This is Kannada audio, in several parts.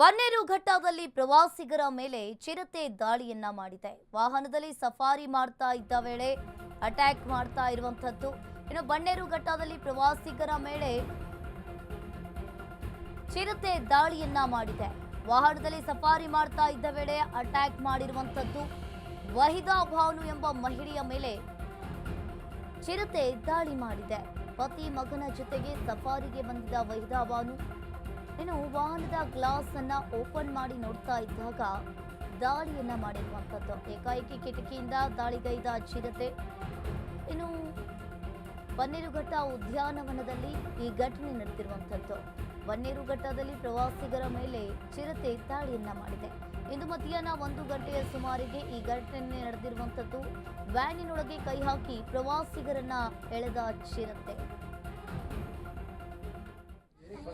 ಬನ್ನೇರುಘಟ್ಟದಲ್ಲಿ ಪ್ರವಾಸಿಗರ ಮೇಲೆ ಚಿರತೆ ದಾಳಿಯನ್ನ ಮಾಡಿದೆ. ವಾಹನದಲ್ಲಿ ಸಫಾರಿ ಮಾಡ್ತಾ ಇದ್ದ ವೇಳೆ ಅಟ್ಯಾಕ್ ಮಾಡ್ತಾ ಇರುವಂತದ್ದು ಇನ್ನು ಬನ್ನೇರುಘಟ್ಟದಲ್ಲಿ ಪ್ರವಾಸಿಗರ ಮೇಲೆ ಚಿರತೆ ದಾಳಿಯನ್ನ ಮಾಡಿದೆ. ವಾಹನದಲ್ಲಿ ಸಫಾರಿ ಮಾಡ್ತಾ ಇದ್ದ ವೇಳೆ ಅಟ್ಯಾಕ್ ಮಾಡಿರುವಂತದ್ದು ವಹಿದಾ ಭಾನು ಎಂಬ ಮಹಿಳೆಯ ಮೇಲೆ ಚಿರತೆ ದಾಳಿ ಮಾಡಿದೆ. ಪತಿ ಮಗನ ಜೊತೆಗೆ ಸಫಾರಿಗೆ ಬಂದಿದ್ದ ವಹಿದಾ ಬಾನು ಇನ್ನು ವಾಹನದ ಗ್ಲಾಸ್ ಅನ್ನ ಓಪನ್ ಮಾಡಿ ನೋಡ್ತಾ ಇದ್ದಾಗ ದಾಳಿಯನ್ನ ಮಾಡಿರುವಂಥದ್ದು. ಏಕಾಏಕಿ ಕಿಟಕಿಯಿಂದ ದಾಳಿಗೈದ ಚಿರತೆ. ಇನ್ನು ಬನ್ನೇರುಘಟ್ಟ ಉದ್ಯಾನವನದಲ್ಲಿ ಈ ಘಟನೆ ನಡೆದಿರುವಂಥದ್ದು. ಬನ್ನೇರುಘಟ್ಟದಲ್ಲಿ ಪ್ರವಾಸಿಗರ ಮೇಲೆ ಚಿರತೆ ದಾಳಿಯನ್ನ ಮಾಡಿದೆ. ಇಂದು ಮಧ್ಯಾಹ್ನ ಒಂದು ಗಂಟೆಯ ಸುಮಾರಿಗೆ ಈ ಘಟನೆ ನಡೆದಿರುವಂಥದ್ದು. ವ್ಯಾನಿನೊಳಗೆ ಕೈ ಹಾಕಿ ಪ್ರವಾಸಿಗರನ್ನ ಎಳೆದ ಚಿರತೆ.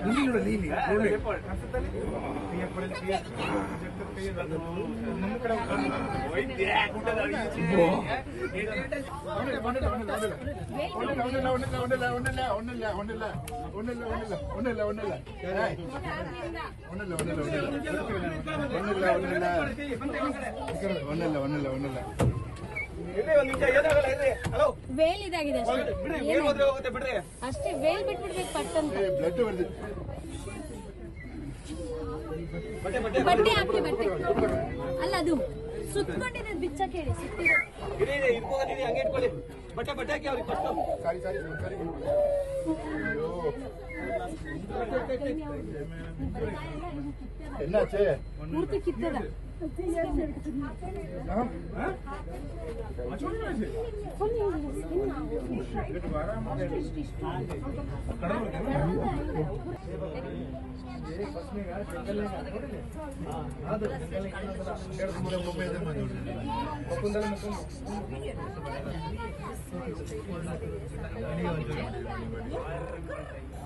ಇವ್ರು ನೆಪ್ಪಡ ಇಲ್ಲಿ ನೋಡಲಿ ಇಲ್ಲಿ ನೋಡಿ ನಮ್ಮ ಕಡೆ ಒಂದಿಲ್ಲ ಒಂದಿಲ್ಲ ಒಂದಿಲ್ಲ ಹಲೋ ವೇಲ್ ಇದಾಗಿದೆ ಅಷ್ಟೇ. ಏನು? ಏನ್ ಹೋಗುತ್ತೆ ಬಿಡ್ರಿ. ಅಷ್ಟೇ ವೇಲ್ ಬಿಟ್ಬಿಡ್ಬೇಕು ಪಟ್ಟಂತ ಬ್ಲಡ್ ಬರ್ದಿತ್ತು ಬಟ್ಟೆ ಬಟ್ಟೆ. ಬಟ್ಟೆ ಹಾಕಿ ಬಟ್ಟೆ. ಅಲ್ಲ ಅದು ಸುತ್ಕೊಂಡಿರೋದು ಬಿಚ್ಚಕ್ಕೆ ಹೇಳಿ ಸುತ್ತಿರೋ. ಬಟ್ಟೆ ಬಟ್ಟೆ ಹಾಕಿ ಅವ್ರಿಗೆ என்னாச்சு பூர்த்தி கிட்டதா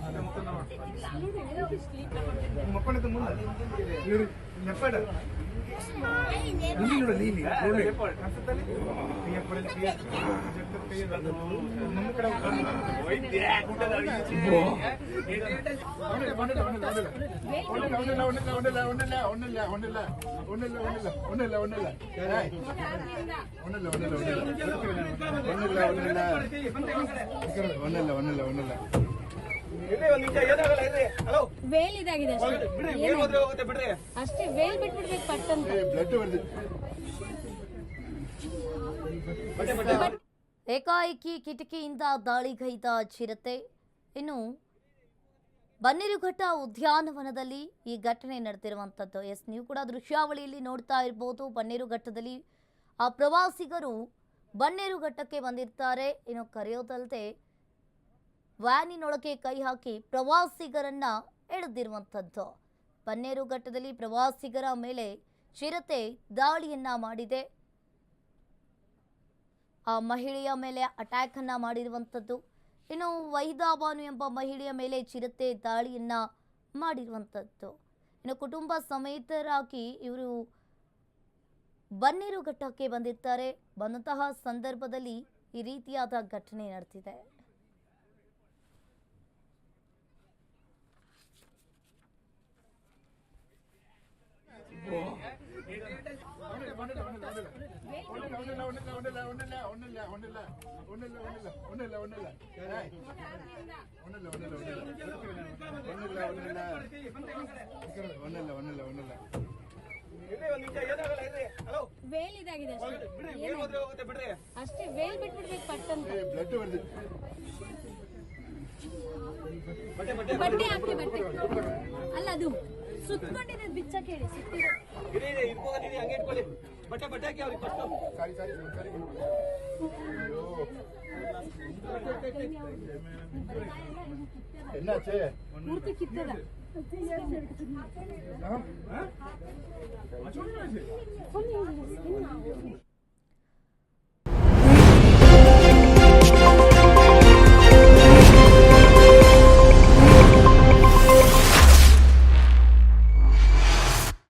ಮುಖ ಅಯ್ಯೋ ಎನ್ನಾಚೆ ಪೂರ್ತಿ ಕಿತ್ತದ ಮಕ್ಕಳಕ್ಕೆ ಮುಂದೆ ಇವ್ರು ನೆಪ್ಪಡ ಇಲ್ಲಿ ನೋಡಲಿ ಇಲ್ಲಿ ನೋಡಿ ನಮ್ಮ ಕಡೆ ಒಂದಿಲ್ಲ ಒಂದಿಲ್ಲ ಒಂದಿಲ್ಲ ಇರಿ ವೇಲ್ ಇದಾಗಿದೆ ಅಷ್ಟೇ. ಏನು? ಏನ್ ಹೋಗುತ್ತೆ ಬಿಡ್ರಿ. ಅಷ್ಟೇ ವೇಲ್ ಬಿಟ್ಬಿಡ್ಬೇಕು ಏಕಾಏಕಿ ಕಿಟಕಿಯಿಂದ ದಾಳಿಗೈದ ಚಿರತೆ. ಇನ್ನು ಬನ್ನೇರುಘಟ್ಟ ಉದ್ಯಾನವನದಲ್ಲಿ ಈ ಘಟನೆ ನಡೆದಿರುವಂಥದ್ದು. ಎಸ್ ನೀವು ಕೂಡ ದೃಶ್ಯಾವಳಿಯಲ್ಲಿ ನೋಡ್ತಾ ಇರ್ಬೋದು ಬನ್ನೇರುಘಟ್ಟದಲ್ಲಿ ಆ ಪ್ರವಾಸಿಗರು ಬನ್ನೇರುಘಟ್ಟಕ್ಕೆ ಬಂದಿರ್ತಾರೆ. ಇನ್ನು ಕರೆಯೋದಲ್ಲದೆ ವ್ಯಾನಿನೊಳಗೆ ಕೈ ಹಾಕಿ ಪ್ರವಾಸಿಗರನ್ನ ಎಳೆದಿರುವಂಥದ್ದು. ಬನ್ನೇರುಘಟ್ಟದಲ್ಲಿ ಪ್ರವಾಸಿಗರ ಮೇಲೆ ಚಿರತೆ ದಾಳಿಯನ್ನ ಮಾಡಿದೆ. ಆ ಮಹಿಳೆಯ ಮೇಲೆ ಅಟ್ಯಾಕ್ ಅನ್ನ ಮಾಡಿರುವಂಥದ್ದು. ಇನ್ನು ವೈದಾಬಾನು ಎಂಬ ಮಹಿಳೆಯ ಮೇಲೆ ಚಿರತೆ ದಾಳಿಯನ್ನ ಮಾಡಿರುವಂಥದ್ದು. ಇನ್ನು ಕುಟುಂಬ ಸಮೇತರಾಗಿ ಇವರು ಬನ್ನೇರುಘಟ್ಟಕ್ಕೆ ಬಂದಿರ್ತಾರೆ. ಬಂದಂತಹ ಸಂದರ್ಭದಲ್ಲಿ ಈ ರೀತಿಯಾದ ಘಟನೆ ನಡೆದಿದೆ. ವೇಲ್ ಇದಾಗಿದೆ ಅಷ್ಟೇ. ವೇಲ್ ಬಿಟ್ಬಿಡ್ಬೇಕು ಪಟ್ಟಂತ ಬ್ಲಡ್ ಬರ್ದಿತ್ತು ಬಟ್ಟೆ ಹಾಕಿ ಬಟ್ಟೆ. ಅಲ್ಲ ಅದು ಸುತ್ಕೊಂಡಿರೋದು ಬಿಚ್ಚಕ್ಕೆ ಹೇಳಿ ಸುತ್ತಿರೋ ಇರಿ ಇರಿ ಇಟ್ಕೊಂಡು ಇರಿ ಹಂಗೆ ಇಟ್ಕೊಳ್ಳಿ ಬಟ್ಟೆ ಬಟ್ಟೆ ಹಾಕಿ ಅವ್ರಿಗೆ ಫಸ್ಟ್ ಸಾರಿ ಸಾರಿ ಸಾರಿ ಅಯ್ಯೋ ಎನ್ನಾಚೆ ಪೂರ್ತಿ ಕಿತ್ತದ ಹಾ